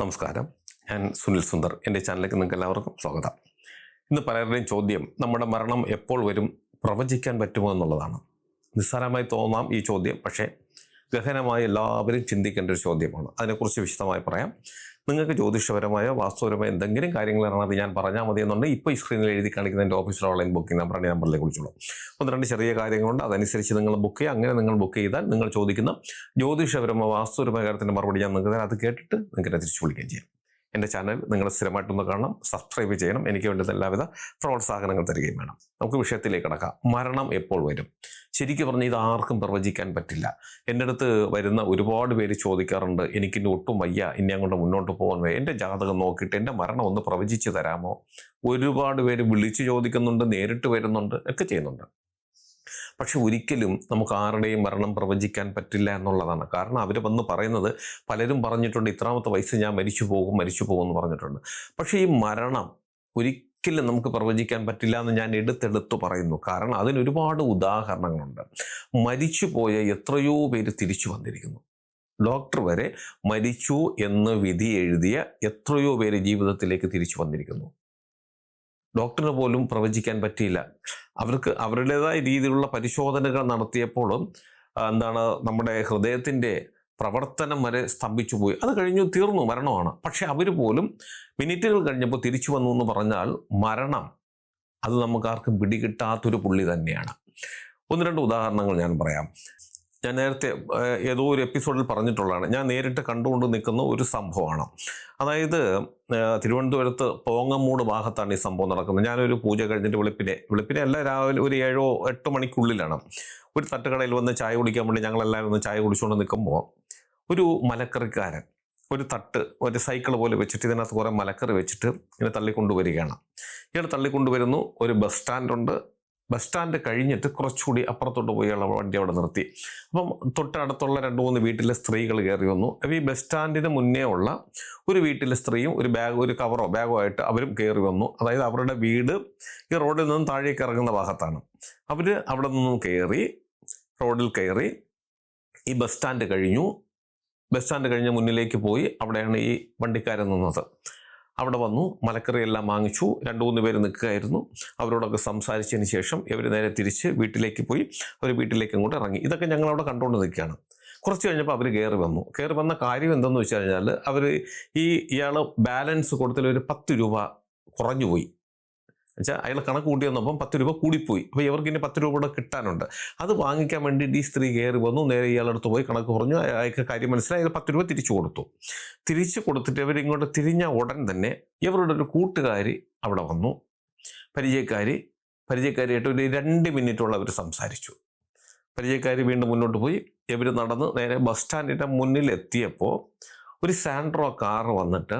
നമസ്കാരം. ഞാൻ സുനിൽ സുന്ദർ. എന്റെ ചാനലിലേക്ക് നിങ്ങൾക്ക് എല്ലാവർക്കും സ്വാഗതം. ഇന്ന് പലരുടെയും ചോദ്യം നമ്മുടെ മരണം എപ്പോൾ വരും പ്രവചിക്കാൻ പറ്റുമോ എന്നുള്ളതാണ്. നിസ്സാരമായി തോന്നാം ഈ ചോദ്യം പക്ഷേ ഗഹനമായി എല്ലാവരും ചിന്തിക്കേണ്ട ഒരു ചോദ്യമാണ്. അതിനെക്കുറിച്ച് വിശദമായി പറയാം. നിങ്ങൾക്ക് ജ്യോതിഷപരമായ വാസ്തുപരമായ എന്തെങ്കിലും കാര്യങ്ങളാണ് അത് ഞാൻ പറഞ്ഞാൽ മതി എന്നുണ്ടെങ്കിൽ ഇപ്പോൾ ഈ സ്ക്രീനിൽ എഴുതി കാണിക്കുന്ന എന്റെ ഓഫീസിലെ ഓൺലൈൻ ബുക്കിംഗ് നമ്പറാണ് നമ്പറിലേക്ക് വിളിച്ചോളൂ. ഒന്ന് രണ്ട് ചെറിയ കാര്യങ്ങളുണ്ട്. അതനുസരിച്ച് നിങ്ങൾ ബുക്ക് ചെയ്യുക. അങ്ങനെ നിങ്ങൾ ബുക്ക് ചെയ്താൽ നിങ്ങൾ ചോദിക്കുന്ന ജ്യോതിഷപരമോ വാസ്തുപരമായ കാര്യത്തിന്റെ മറുപടി ഞാൻ നിങ്ങൾക്ക് തരാം. അത് കേട്ടിട്ട് നിങ്ങൾക്ക് തിരിച്ചു വിളിക്കുകയും ചെയ്യാം. എന്റെ ചാനൽ നിങ്ങൾ സ്ഥിരമായിട്ടൊന്ന് കാണണം സബ്സ്ക്രൈബ് ചെയ്യണം. എനിക്ക് വേണ്ടുന്ന എല്ലാവിധ പ്രോത്സാഹനങ്ങൾ തരികയും വേണം. നമുക്ക് വിഷയത്തിലേക്ക് കടക്കാം. മരണം എപ്പോൾ വരും? ശരിക്കും പറഞ്ഞാൽ ഇത് ആർക്കും പ്രവചിക്കാൻ പറ്റില്ല. എന്റെ അടുത്ത് വരുന്ന ഒരുപാട് പേര് ചോദിക്കാറുണ്ട് എനിക്കിനി ഒട്ടും വയ്യ ഇനി അങ്ങോട്ട് മുന്നോട്ട് പോകാൻ വയ്യ. എന്റെ ജാതകം നോക്കിയിട്ട് എന്റെ മരണം ഒന്ന് പ്രവചിച്ച് തരാമോ? ഒരുപാട് പേര് വിളിച്ച് ചോദിക്കുന്നുണ്ട് നേരിട്ട് വരുന്നുണ്ട് ഒക്കെ ചെയ്യുന്നുണ്ട്. പക്ഷെ ഒരിക്കലും നമുക്ക് ആരുടെയും മരണം പ്രവചിക്കാൻ പറ്റില്ല എന്നുള്ളതാണ്. കാരണം അവർ വന്ന് പറയുന്നത് പലരും പറഞ്ഞിട്ടുണ്ട് ഇത്രാമത്തെ വയസ്സ് ഞാൻ മരിച്ചു പോകും മരിച്ചു പോകും എന്ന് പറഞ്ഞിട്ടുണ്ട്. പക്ഷേ ഈ മരണം ഒരിക്കലും നമുക്ക് പ്രവചിക്കാൻ പറ്റില്ല എന്ന് ഞാൻ എടുത്തെടുത്ത് പറയുന്നു. കാരണം അതിന് ഒരുപാട് ഉദാഹരണങ്ങളുണ്ട്. മരിച്ചു പോയ എത്രയോ പേര് തിരിച്ചു വന്നിരിക്കുന്നു. ഡോക്ടർ വരെ മരിച്ചു എന്ന് വിധി എഴുതിയ എത്രയോ പേര് ജീവിതത്തിലേക്ക് തിരിച്ചു വന്നിരിക്കുന്നു. ഡോക്ടറിന് പോലും പ്രവചിക്കാൻ പറ്റിയില്ല. അവർക്ക് അവരുടേതായ രീതിയിലുള്ള പരിശോധനകൾ നടത്തിയപ്പോഴും എന്താണ് നമ്മുടെ ഹൃദയത്തിന്റെ പ്രവർത്തനം വരെ സ്തംഭിച്ചു പോയി. അത് കഴിഞ്ഞു തീർന്നു മരണമാണ്. പക്ഷെ അവർ പോലും മിനിറ്റുകൾ കഴിഞ്ഞപ്പോൾ തിരിച്ചു വന്നു എന്ന് പറഞ്ഞാൽ മരണം അത് നമുക്കാർക്കും പിടികിട്ടാത്തൊരു പുള്ളി തന്നെയാണ്. ഒന്ന് രണ്ട് ഉദാഹരണങ്ങൾ ഞാൻ പറയാം. ഞാൻ നേരത്തെ ഏതോ ഒരു എപ്പിസോഡിൽ പറഞ്ഞിട്ടുള്ളതാണ്. ഞാൻ നേരിട്ട് കണ്ടുകൊണ്ട് നിൽക്കുന്ന ഒരു സംഭവമാണ്. അതായത് തിരുവനന്തപുരത്ത് പോങ്ങമ്മൂട് ഭാഗത്താണ് ഈ സംഭവം നടക്കുന്നത്. ഞാനൊരു പൂജ കഴിഞ്ഞിട്ട് വെളുപ്പിനെ വെളുപ്പിനെ അല്ല രാവിലെ ഒരു ഏഴോ എട്ട് മണിക്കുള്ളിലാണ്. ഒരു തട്ടുകടയിൽ വന്ന് ചായ കുടിക്കാൻ വേണ്ടി ഞങ്ങളെല്ലാവരും ഒന്ന് ചായ കുടിച്ചുകൊണ്ട് നിൽക്കുമ്പോൾ ഒരു മലക്കറിക്കാരൻ ഒരു തട്ട് ഒരു സൈക്കിൾ പോലെ വെച്ചിട്ട് ഇതിനകത്ത് കുറേ മലക്കറി വെച്ചിട്ട് ഇങ്ങനെ തള്ളിക്കൊണ്ടുവരികയാണ്. ഇയാൾ തള്ളിക്കൊണ്ടുവരുന്നു. ഒരു ബസ് സ്റ്റാൻഡുണ്ട്. ബസ് സ്റ്റാൻഡ് കഴിഞ്ഞിട്ട് കുറച്ചുകൂടി അപ്പുറത്തോട്ട് പോയി അയാൾ വണ്ടി അവിടെ നിർത്തി. അപ്പം തൊട്ടടുത്തുള്ള രണ്ട് മൂന്ന് വീട്ടിലെ സ്ത്രീകൾ കയറി വന്നു. ഈ ബസ് സ്റ്റാൻഡിന് മുന്നേ ഉള്ള ഒരു വീട്ടിലെ സ്ത്രീയും ഒരു ബാഗ് ഒരു കവറോ ബാഗോ ആയിട്ട് അവരും കയറി വന്നു. അതായത് അവരുടെ വീട് ഈ റോഡിൽ നിന്നും താഴേക്ക് ഇറങ്ങുന്ന ഭാഗത്താണ്. അവർ അവിടെ നിന്നും കയറി റോഡിൽ കയറി ഈ ബസ് സ്റ്റാൻഡ് കഴിഞ്ഞു. ബസ് സ്റ്റാൻഡ് കഴിഞ്ഞ് മുന്നിലേക്ക് പോയി അവിടെയാണ് ഈ വണ്ടിക്കാരൻ നിന്നത്. അവിടെ വന്നു മലക്കറിയെല്ലാം വാങ്ങിച്ചു. രണ്ട് മൂന്ന് പേര് നിൽക്കുകയായിരുന്നു. അവരോടൊക്കെ സംസാരിച്ചതിന് ശേഷം ഇവർ നേരെ തിരിച്ച് വീട്ടിലേക്ക് പോയി അവർ വീട്ടിലേക്ക് അങ്ങോട്ട് ഇറങ്ങി. ഇതൊക്കെ ഞങ്ങൾ അവിടെ കണ്ടുകൊണ്ട് നിൽക്കുകയാണ്. കുറച്ച് കഴിഞ്ഞപ്പോൾ അവർ കയറി വന്നു. കയറി വന്ന കാര്യം എന്തെന്ന് വെച്ച് കഴിഞ്ഞാൽ അവർ ഈ ഇയാൾ ബാലൻസ് കൊടുത്തതിൽ ഒരു പത്ത് രൂപ കുറഞ്ഞു പോയി വെച്ചാൽ അയാൾ കണക്ക് കൂട്ടി വന്നപ്പം പത്ത് രൂപ കൂടിപ്പോയി. അപ്പോൾ ഇവർക്ക് ഇനി പത്ത് രൂപ കൂടെ കിട്ടാനുണ്ട്. അത് വാങ്ങിക്കാൻ വേണ്ടിയിട്ട് ഈ സ്ത്രീ കയറി വന്നു നേരെ ഇയാളടുത്ത് പോയി കണക്ക് പറഞ്ഞു. അയാൾക്ക് കാര്യം മനസ്സിലായി. അയാൾ പത്ത് രൂപ തിരിച്ചു കൊടുത്തു. തിരിച്ചു കൊടുത്തിട്ട് ഇവരിങ്ങോട്ട് തിരിഞ്ഞ ഉടൻ തന്നെ ഇവരുടെ ഒരു കൂട്ടുകാരി അവിടെ വന്നു. പരിചയക്കാരി പരിചയക്കാരിയായിട്ട് ഒരു രണ്ട് മിനിറ്റോളം അവർ സംസാരിച്ചു. പരിചയക്കാരി വീണ്ടും മുന്നോട്ട് പോയി. ഇവർ നടന്ന് നേരെ ബസ് സ്റ്റാൻഡിന്റെ മുന്നിൽ എത്തിയപ്പോൾ ഒരു സാൻഡ്രോ കാർ വന്നിട്ട്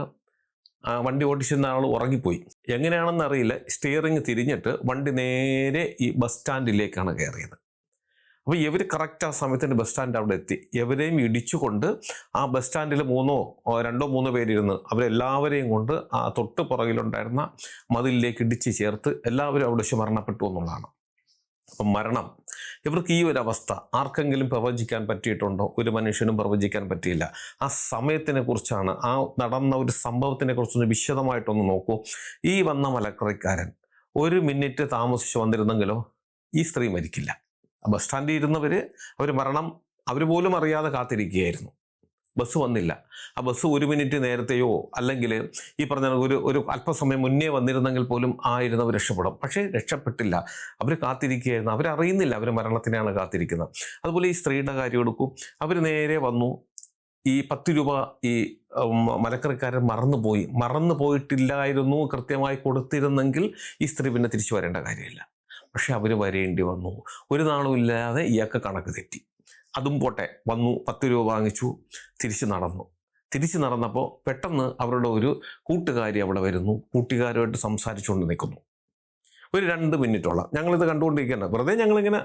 വണ്ടി ഓടിച്ചിരുന്ന ആൾ ഉറങ്ങിപ്പോയി. എങ്ങനെയാണെന്ന് അറിയില്ല. സ്റ്റിയറിംഗ് തിരിഞ്ഞിട്ട് വണ്ടി നേരെ ഈ ബസ് സ്റ്റാൻഡിലേക്കാണ് കയറിയത്. അപ്പോൾ ഇവർ കറക്റ്റ് ആ സമയത്തിന് ബസ് സ്റ്റാൻഡ് അവിടെ എത്തി. എവരെയും ഇടിച്ചുകൊണ്ട് ആ ബസ് സ്റ്റാൻഡിൽ മൂന്നോ രണ്ടോ മൂന്നോ പേരിരുന്ന് അവരെല്ലാവരെയും കൊണ്ട് ആ തൊട്ട് പുറകിലുണ്ടായിരുന്ന മതിലിലേക്ക് ഇടിച്ച് ചേർത്ത് എല്ലാവരും അവിടെ വെച്ച് മരണപ്പെട്ടു എന്നുള്ളതാണ്. അപ്പം മരണം. ഇവർക്ക് ഈ ഒരു അവസ്ഥ ആർക്കെങ്കിലും പ്രവചിക്കാൻ പറ്റിയിട്ടുണ്ടോ? ഒരു മനുഷ്യനും പ്രവചിക്കാൻ പറ്റിയില്ല. ആ സമയത്തിനെ കുറിച്ചാണ് ആ നടന്ന ഒരു സംഭവത്തിനെ കുറിച്ചൊന്ന് വിശദമായിട്ടൊന്ന് നോക്കൂ. ഈ വന്ന മലക്കറിക്കാരൻ ഒരു മിനിറ്റ് താമസിച്ച് വന്നിരുന്നെങ്കിലോ ഈ സ്ത്രീ മരിക്കില്ല. ബസ് സ്റ്റാൻഡിൽ ഇരുന്നവർ അവർ മരണം അവർ പോലും അറിയാതെ കാത്തിരിക്കുകയായിരുന്നു. ബസ് വന്നില്ല. ആ ബസ് ഒരു മിനിറ്റ് നേരത്തെയോ അല്ലെങ്കിൽ ഈ പറഞ്ഞ ഒരു ഒരു അല്പസമയം മുന്നേ വന്നിരുന്നെങ്കിൽ പോലും ആയിരുന്നവർ രക്ഷപ്പെടും. പക്ഷേ രക്ഷപ്പെട്ടില്ല. അവർ കാത്തിരിക്കുകയായിരുന്നു. അവരറിയുന്നില്ല അവർ മരണത്തിനാണ് കാത്തിരിക്കുന്നത്. അതുപോലെ ഈ സ്ത്രീയുടെ കാര്യം എടുക്കും. അവർ നേരെ വന്നു. ഈ പത്ത് രൂപ ഈ മലക്കറിക്കാരൻ മറന്നുപോയി. മറന്നു പോയിട്ടില്ലായിരുന്നു കൃത്യമായി കൊടുത്തിരുന്നെങ്കിൽ ഈ സ്ത്രീ പിന്നെ തിരിച്ചു വരേണ്ട കാര്യമില്ല. പക്ഷെ അവർ വരേണ്ടി വന്നു. ഒരു നാളും ഇല്ലാതെ ഇയാൾക്ക് കണക്ക് തെറ്റി. അതും പോട്ടെ. വന്നു പത്ത് രൂപ വാങ്ങിച്ചു തിരിച്ചു നടന്നു. തിരിച്ചു നടന്നപ്പോൾ പെട്ടെന്ന് അവരുടെ ഒരു കൂട്ടുകാരി അവിടെ വരുന്നു. കൂട്ടുകാരുമായിട്ട് സംസാരിച്ചുകൊണ്ട് നിൽക്കുന്നു. ഒരു രണ്ട് മിനിറ്റോളം. ഞങ്ങളിത് കണ്ടുകൊണ്ടിരിക്കുന്നത് വെറുതെ ഞങ്ങളിങ്ങനെ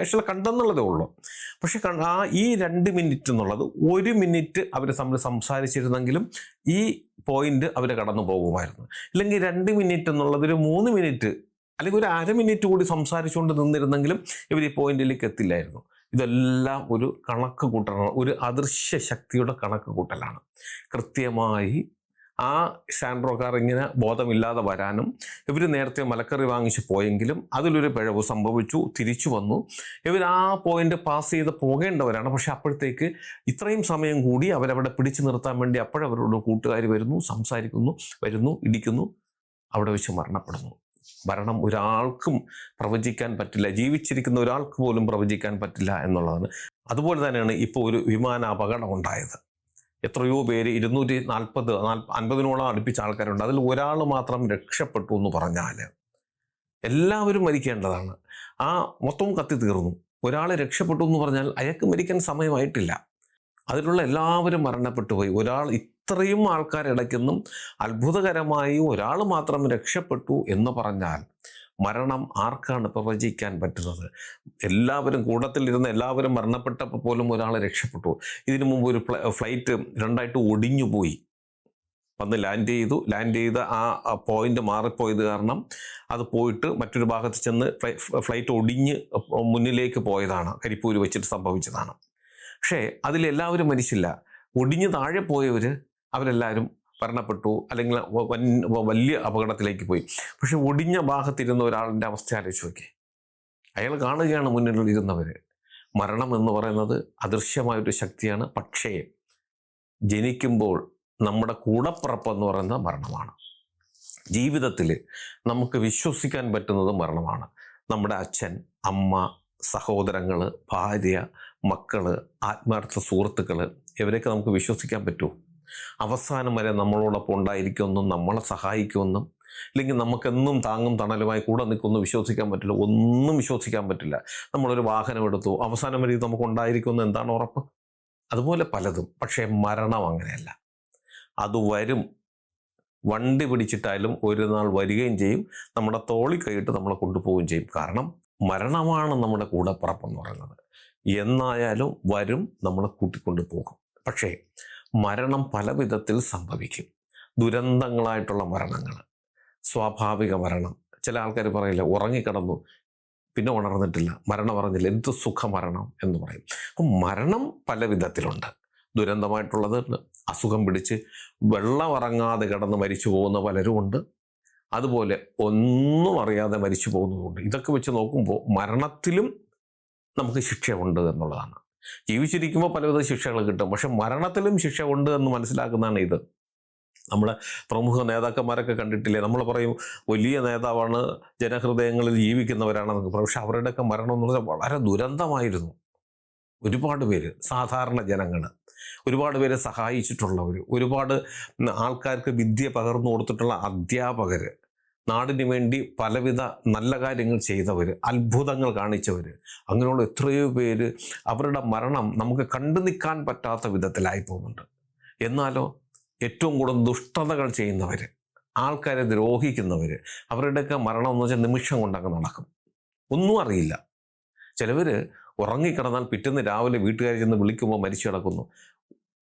ആക്ച്വലി കണ്ടെന്നുള്ളതേ ഉള്ളൂ. പക്ഷെ ആ ഈ രണ്ട് മിനിറ്റ് എന്നുള്ളത് ഒരു മിനിറ്റ് അവർ തമ്മിൽ സംസാരിച്ചിരുന്നെങ്കിലും ഈ പോയിന്റ് അവർ കടന്നു പോകുമായിരുന്നു. ഇല്ലെങ്കിൽ രണ്ട് മിനിറ്റ് എന്നുള്ളത് ഒരു മൂന്ന് മിനിറ്റ് അല്ലെങ്കിൽ ഒരു അര മിനിറ്റ് കൂടി സംസാരിച്ചുകൊണ്ട് നിന്നിരുന്നെങ്കിലും ഇവർ ഈ പോയിന്റിലേക്ക് എത്തില്ലായിരുന്നു. ഇതെല്ലാം ഒരു കണക്ക് കൂട്ടലാണ് ഒരു അദൃശ്യ ശക്തിയുടെ കണക്ക് കൂട്ടലാണ്. കൃത്യമായി ആ സാൻഡ്രോക്കാർ ഇങ്ങനെ ബോധമില്ലാതെ വരാനും ഇവർ നേരത്തെ മലക്കറി വാങ്ങിച്ച് പോയെങ്കിലും അതിലൊരു പിഴവ് സംഭവിച്ചു തിരിച്ചു വന്നു. ഇവർ ആ പോയിന്റ് പാസ് ചെയ്ത് പോകേണ്ടവരാണ്. പക്ഷെ അപ്പോഴത്തേക്ക് ഇത്രയും സമയം കൂടി അവരവിടെ പിടിച്ചു നിർത്താൻ വേണ്ടി അപ്പോഴവരോട് കൂട്ടുകാർ വരുന്നു സംസാരിക്കുന്നു വരുന്നു ഇടിക്കുന്നു അവിടെ വെച്ച് മരണപ്പെടുന്നു. മരണം ഒരാൾക്കും പ്രവചിക്കാൻ പറ്റില്ല ജീവിച്ചിരിക്കുന്ന ഒരാൾക്ക് പോലും പ്രവചിക്കാൻ പറ്റില്ല എന്നുള്ളതാണ്. അതുപോലെ തന്നെയാണ് ഇപ്പോൾ ഒരു വിമാന അപകടം ഉണ്ടായത്. എത്രയോ പേര് ഇരുന്നൂറ്റി നാൽപ്പത് അൻപതിനോളം അടുപ്പിച്ച ആൾക്കാരുണ്ട്. അതിൽ ഒരാൾ മാത്രം രക്ഷപ്പെട്ടു എന്ന് പറഞ്ഞാൽ എല്ലാവരും മരിക്കേണ്ടതാണ്. ആ മൊത്തം കത്തി തീർന്നു. ഒരാൾ രക്ഷപ്പെട്ടു എന്ന് പറഞ്ഞാൽ അയാൾക്ക് മരിക്കാൻ സമയമായിട്ടില്ല. അതിലുള്ള എല്ലാവരും മരണപ്പെട്ടു പോയി. ഒരാൾ ഇത്രയും ആൾക്കാരിടയ്ക്കുന്നും അത്ഭുതകരമായി ഒരാൾ മാത്രം രക്ഷപ്പെട്ടു എന്ന് പറഞ്ഞാൽ മരണം ആർക്കാണ് പ്രവചിക്കാൻ പറ്റുന്നത്? എല്ലാവരും കൂട്ടത്തിലിരുന്ന് എല്ലാവരും മരണപ്പെട്ടപ്പോൾ പോലും ഒരാൾ രക്ഷപ്പെട്ടു. ഇതിനു മുമ്പ് ഒരു ഫ്ലൈറ്റ് രണ്ടായിട്ട് ഒടിഞ്ഞു പോയി. വന്ന് ലാൻഡ് ചെയ്തു. ലാൻഡ് ചെയ്ത ആ പോയിന്റ് മാറിപ്പോയത് കാരണം അത് പോയിട്ട് മറ്റൊരു ഭാഗത്ത് ചെന്ന് ഫ്ലൈ- ഫ്ലൈറ്റ് ഒടിഞ്ഞ് മുന്നിലേക്ക് പോയതാണ്. കരിപ്പൂര് വെച്ചിട്ട് സംഭവിച്ചതാണ്. പക്ഷേ അതിലെല്ലാവരും മരിച്ചില്ല. ഒടിഞ്ഞ് താഴെ പോയവർ അവരെല്ലാവരും മരണപ്പെട്ടു അല്ലെങ്കിൽ വൻ- വലിയ അപകടത്തിലേക്ക് പോയി. പക്ഷെ ഒടിഞ്ഞ ഭാഗത്തിരുന്ന ഒരാളിന്റെ അവസ്ഥ ആലോചിച്ച് നോക്കി അയാൾ കാണുകയാണ് മുന്നിലിരുന്നവർ മരണം എന്ന് പറയുന്നത് അദൃശ്യമായൊരു ശക്തിയാണ്. പക്ഷേ ജനിക്കുമ്പോൾ നമ്മുടെ കൂടപ്പിറപ്പ് എന്ന് മരണമാണ്. ജീവിതത്തിൽ നമുക്ക് വിശ്വസിക്കാൻ പറ്റുന്നത് മരണമാണ്. നമ്മുടെ അച്ഛൻ അമ്മ സഹോദരങ്ങൾ ഭാര്യ മക്കൾ ആത്മാർത്ഥ സുഹൃത്തുക്കൾ ഇവരെയൊക്കെ നമുക്ക് വിശ്വസിക്കാൻ പറ്റുമോ? അവസാനം വരെ നമ്മളോടൊപ്പം ഉണ്ടായിരിക്കുമെന്നും നമ്മളെ സഹായിക്കുമെന്നും അല്ലെങ്കിൽ നമുക്കെന്നും താങ്ങും തണലുമായി കൂടെ നിൽക്കുമെന്ന് വിശ്വസിക്കാൻ പറ്റില്ല ഒന്നും വിശ്വസിക്കാൻ പറ്റില്ല. നമ്മളൊരു വാഹനം എടുത്തു അവസാനം വരെ ഇത് നമുക്ക് ഉണ്ടായിരിക്കുമെന്ന് എന്താണ് ഉറപ്പ്? അതുപോലെ പലതും പക്ഷേ മരണം അങ്ങനെയല്ല. അത് വരും. വണ്ടി പിടിച്ചിട്ടായാലും ഒരു നാൾ വരികയും ചെയ്യും. നമ്മുടെ തോളി കൈയിട്ട് നമ്മളെ കൊണ്ടുപോവുകയും ചെയ്യും. കാരണം മരണമാണ് നമ്മുടെ കൂടപ്പിറപ്പെന്ന് പറയുന്നത്. എന്നായാലും വരും നമ്മളെ കൂട്ടിക്കൊണ്ട് പോകും പക്ഷേ മരണം പല വിധത്തിൽ സംഭവിക്കും. ദുരന്തങ്ങളായിട്ടുള്ള മരണങ്ങൾ സ്വാഭാവിക മരണം. ചില ആൾക്കാർ പറയില്ല ഉറങ്ങിക്കിടന്നു പിന്നെ ഉണർന്നിട്ടില്ല. മരണം പറഞ്ഞില്ല എന്ത് സുഖമരണം എന്ന് പറയും. അപ്പം മരണം പല വിധത്തിലുണ്ട്. ദുരന്തമായിട്ടുള്ളത് അസുഖം പിടിച്ച് വെള്ളം ഇറങ്ങാതെ കിടന്ന് മരിച്ചു പോകുന്ന പലരും ഉണ്ട്. അതുപോലെ ഒന്നും അറിയാതെ മരിച്ചു പോകുന്നതുകൊണ്ട് ഇതൊക്കെ വെച്ച് നോക്കുമ്പോൾ മരണത്തിലും നമുക്ക് ശിക്ഷയുണ്ട് എന്നുള്ളതാണ്. ജീവിച്ചിരിക്കുമ്പോൾ പലവിധ ശിക്ഷകൾ കിട്ടും. പക്ഷെ മരണത്തിലും ശിക്ഷ ഉണ്ട് എന്ന് മനസ്സിലാക്കുന്നതാണ് ഇത്. നമ്മുടെ പ്രമുഖ നേതാക്കന്മാരൊക്കെ കണ്ടിട്ടില്ലേ? നമ്മൾ പറയും വലിയ നേതാവാണ് ജനഹൃദയങ്ങളിൽ ജീവിക്കുന്നവരാണെന്നൊക്കെ പക്ഷെ അവരുടെയൊക്കെ മരണം എന്ന് പറഞ്ഞാൽ വളരെ ദുരന്തമായിരുന്നു. ഒരുപാട് പേര് സാധാരണ ജനങ്ങൾ ഒരുപാട് പേരെ സഹായിച്ചിട്ടുള്ളവർ ഒരുപാട് ആൾക്കാർക്ക് വിദ്യ പകർന്നു കൊടുത്തിട്ടുള്ള അധ്യാപകർ നാടിന് വേണ്ടി പലവിധ നല്ല കാര്യങ്ങൾ ചെയ്തവർ അത്ഭുതങ്ങൾ കാണിച്ചവർ അങ്ങനെയുള്ള എത്രയോ പേര് അവരുടെ മരണം നമുക്ക് കണ്ടു നിൽക്കാൻ പറ്റാത്ത വിധത്തിലായി പോകുന്നുണ്ട്. എന്നാലോ ഏറ്റവും കൂടുതൽ ദുഷ്ടതകൾ ചെയ്യുന്നവർ ആൾക്കാരെ ദ്രോഹിക്കുന്നവർ അവരുടെയൊക്കെ മരണം എന്ന് വെച്ചാൽ നിമിഷം കൊണ്ടങ്ങ് നടക്കും. ഒന്നും അറിയില്ല. ചിലവർ ഉറങ്ങിക്കിടന്നാൽ പിറ്റേന്ന് രാവിലെ വീട്ടുകാരിൽ ചെന്ന് വിളിക്കുമ്പോൾ മരിച്ചു കിടക്കുന്നു.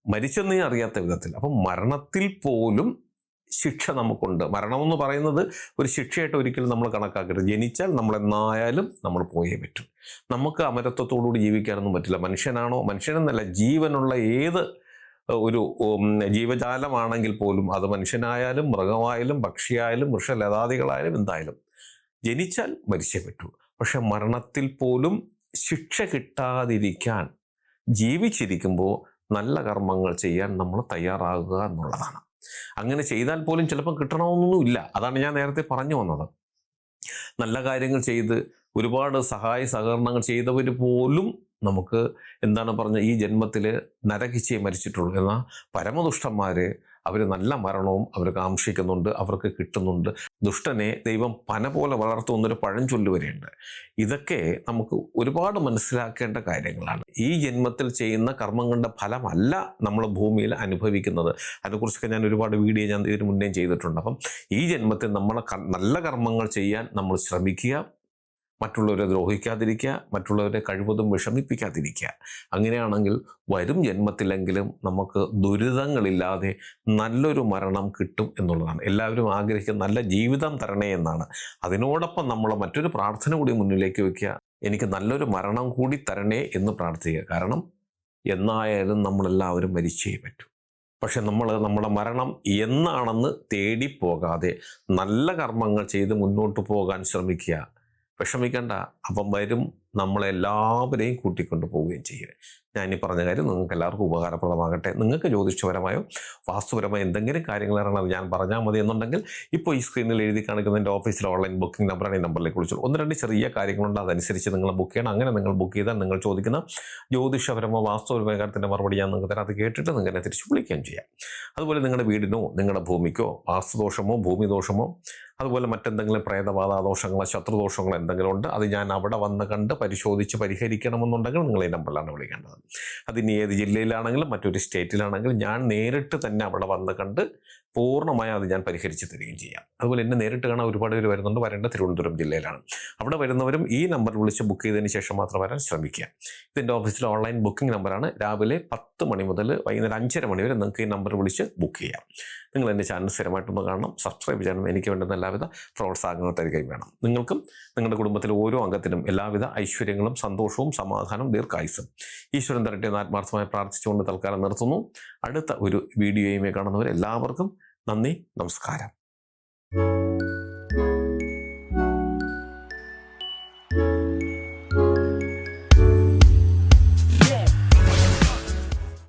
മരിച്ചെന്നേ അറിയാത്ത വിധത്തിൽ. അപ്പം മരണത്തിൽ പോലും ശിക്ഷ നമുക്കുണ്ട്. മരണം എന്ന് പറയുന്നത് ഒരു ശിക്ഷയായിട്ട് ഒരിക്കലും നമ്മൾ കണക്കാക്കരുത്. ജനിച്ചാൽ നമ്മൾ എന്നായാലും നമ്മൾ പോയേ പറ്റും. നമുക്ക് അമരത്വത്തോടുകൂടി ജീവിക്കാനൊന്നും പറ്റില്ല. മനുഷ്യനാണോ? മനുഷ്യനെന്നല്ല. ജീവനുള്ള ഏത് ഒരു ജീവജാലമാണെങ്കിൽ പോലും അത് മനുഷ്യനായാലും മൃഗമായാലും പക്ഷിയായാലും വൃക്ഷലതാദികളായാലും എന്തായാലും ജനിച്ചാൽ മരിച്ചേ പറ്റൂ. പക്ഷെ മരണത്തിൽ പോലും ശിക്ഷ കിട്ടാതിരിക്കാൻ ജീവിച്ചിരിക്കുമ്പോൾ നല്ല കർമ്മങ്ങൾ ചെയ്യാൻ നമ്മൾ തയ്യാറാകുക എന്നുള്ളതാണ്. അങ്ങനെ ചെയ്താൽ പോലും ചിലപ്പോൾ കിട്ടണമെന്നൊന്നുമില്ല അതാണ് ഞാൻ നേരത്തെ പറഞ്ഞു വന്നത്. നല്ല കാര്യങ്ങൾ ചെയ്ത് ഒരുപാട് സഹായ സഹകരണങ്ങൾ ചെയ്തവർ പോലും നമുക്ക് എന്താണ് പറഞ്ഞ ഈ ജന്മത്തിൽ നരകിച്ചേ മരിച്ചിട്ടുള്ളൂ. എന്നാൽ പരമദുഷ്ടന്മാർ അവർ നല്ല മരണവും അവർ കാക്ഷിക്കുന്നുണ്ട് അവർക്ക് കിട്ടുന്നുണ്ട്. ദുഷ്ടനെ ദൈവം പന പോലെ വളർത്തുന്നൊരു പഴഞ്ചൊല്ല് വരെയുണ്ട്. ഇതൊക്കെ നമുക്ക് ഒരുപാട് മനസ്സിലാക്കേണ്ട കാര്യങ്ങളാണ്. ഈ ജന്മത്തിൽ ചെയ്യുന്ന കർമ്മങ്ങളുടെ ഫലമല്ല നമ്മൾ ഭൂമിയിൽ അനുഭവിക്കുന്നത്. അതിനെക്കുറിച്ചൊക്കെ ഞാൻ ഒരുപാട് വീഡിയോ ഞാൻ ഇതിനു മുന്നേ ചെയ്തിട്ടുണ്ട്. അപ്പം ഈ ജന്മത്തിൽ നമ്മൾ നല്ല കർമ്മങ്ങൾ ചെയ്യാൻ നമ്മൾ ശ്രമിക്കുക. മറ്റുള്ളവരെ ദ്രോഹിക്കാതിരിക്കുക മറ്റുള്ളവരെ കഴിവതും വിഷമിപ്പിക്കാതിരിക്കുക. അങ്ങനെയാണെങ്കിൽ വരും ജന്മത്തിലെങ്കിലും നമുക്ക് ദുരിതങ്ങളില്ലാതെ നല്ലൊരു മരണം കിട്ടും എന്നുള്ളതാണ്. എല്ലാവരും ആഗ്രഹിക്കുന്ന നല്ല ജീവിതം തരണേ എന്നാണ്. അതിനോടൊപ്പം നമ്മൾ മറ്റൊരു പ്രാർത്ഥന കൂടി മുന്നിലേക്ക് വയ്ക്കുക. എനിക്ക് നല്ലൊരു മരണം കൂടി തരണേ എന്ന് പ്രാർത്ഥിക്കുക. കാരണം എന്നായാലും നമ്മളെല്ലാവരും മരിച്ചേ പറ്റൂ. പക്ഷെ നമ്മൾ നമ്മുടെ മരണം എന്നാണെന്ന് തേടി പോകാതെ നല്ല കർമ്മങ്ങൾ ചെയ്ത് മുന്നോട്ട് പോകാൻ ശ്രമിക്കുക. വിഷമിക്കണ്ട. അപ്പം വരും നമ്മളെല്ലാവരെയും കൂട്ടിക്കൊണ്ട് പോവുകയും ചെയ്യുക ഞാൻ ഈ പറഞ്ഞ കാര്യം നിങ്ങൾക്ക് എല്ലാവർക്കും ഉപകാരപ്രദമാകട്ടെ. നിങ്ങൾക്ക് ജ്യോതിഷപരമായോ വാസ്തുപരമായോ എന്തെങ്കിലും കാര്യങ്ങൾ അറിയണം ഞാൻ പറഞ്ഞാൽ മതി എന്നുണ്ടെങ്കിൽ ഇപ്പോൾ ഈ സ്ക്രീനിൽ എഴുതി കാണിക്കുന്ന എന്റെ ഓഫീസിലെ ഓൺലൈൻ ബുക്കിംഗ് നമ്പറാണ് ഈ നമ്പറിലേക്ക് വിളിച്ചത് ഒന്ന് രണ്ട് ചെറിയ കാര്യങ്ങളുണ്ട്. അതനുസരിച്ച് നിങ്ങൾ ബുക്ക് ചെയ്യണം. അങ്ങനെ നിങ്ങൾ ബുക്ക് ചെയ്താൽ നിങ്ങൾ ചോദിക്കുന്ന ജ്യോതിഷപരമോ വാസ്തുപരമായ കാര്യത്തിന്റെ മറുപടി ഞാൻ നിങ്ങൾക്ക് തരാം. അത് കേട്ടിട്ട് നിങ്ങൾ എന്നെ തിരിച്ച് വിളിക്കുകയും ചെയ്യാം. അതുപോലെ നിങ്ങളുടെ വീടിനോ നിങ്ങളുടെ ഭൂമിക്കോ വാസ്തുദോഷമോ ഭൂമിദോഷമോ അതുപോലെ മറ്റെന്തെങ്കിലും പ്രേതബാധ ദോഷങ്ങളോ ശത്രുദോഷങ്ങളോ എന്തെങ്കിലും ഉണ്ട് അത് ഞാൻ അവിടെ വന്ന് കണ്ട് പരിശോധിച്ച് പരിഹരിക്കണമെന്നുണ്ടെങ്കിൽ നിങ്ങൾ ഈ നമ്പറിലാണ് വിളിക്കേണ്ടത്. അതിനി ഏത് ജില്ലയിലാണെങ്കിലും മറ്റൊരു സ്റ്റേറ്റിലാണെങ്കിലും ഞാൻ നേരിട്ട് തന്നെ അവിടെ വന്ന് കണ്ട് പൂർണമായി അത് ഞാൻ പരിഹരിച്ച് തരികയും ചെയ്യാം. അതുപോലെ എന്നെ നേരിട്ട് കാണാൻ ഒരുപാട് പേര് വരുന്നുണ്ട്. വരേണ്ട തിരുവനന്തപുരം ജില്ലയിലാണ്. അവിടെ വരുന്നവരും ഈ നമ്പർ വിളിച്ച് ബുക്ക് ചെയ്തതിന് ശേഷം മാത്രം വരാൻ ശ്രമിക്കുക. ഇതിന്റെ ഓഫീസിലെ ഓൺലൈൻ ബുക്കിംഗ് നമ്പറാണ് രാവിലെ പത്ത് മണി മുതൽ വൈകുന്നേരം അഞ്ചര മണി വരെ നിങ്ങൾക്ക് ഈ നമ്പർ വിളിച്ച് ബുക്ക് ചെയ്യാം. നിങ്ങൾ എന്റെ ചാനൽ സ്ഥിരമായിട്ടൊന്ന് കാണണം. സബ്സ്ക്രൈബ് ചെയ്യണം എനിക്ക് വേണ്ടുന്ന എല്ലാവിധ പ്രോത്സാഹനങ്ങൾ തരികയും വേണം. നിങ്ങൾക്കും നിങ്ങളുടെ കുടുംബത്തിലെ ഓരോ അംഗത്തിനും എല്ലാവിധ ഐശ്വര്യങ്ങളും സന്തോഷവും സമാധാനവും ദീർഘായുസും ഈശ്വരൻ തരട്ടെ എന്ന് ആത്മാർത്ഥമായി പ്രാർത്ഥിച്ചുകൊണ്ട് തൽക്കാലം നിർത്തുന്നു. അടുത്ത ഒരു വീഡിയോയുമേ കാണുന്നവർ എല്ലാവർക്കും നന്ദി നമസ്കാരം.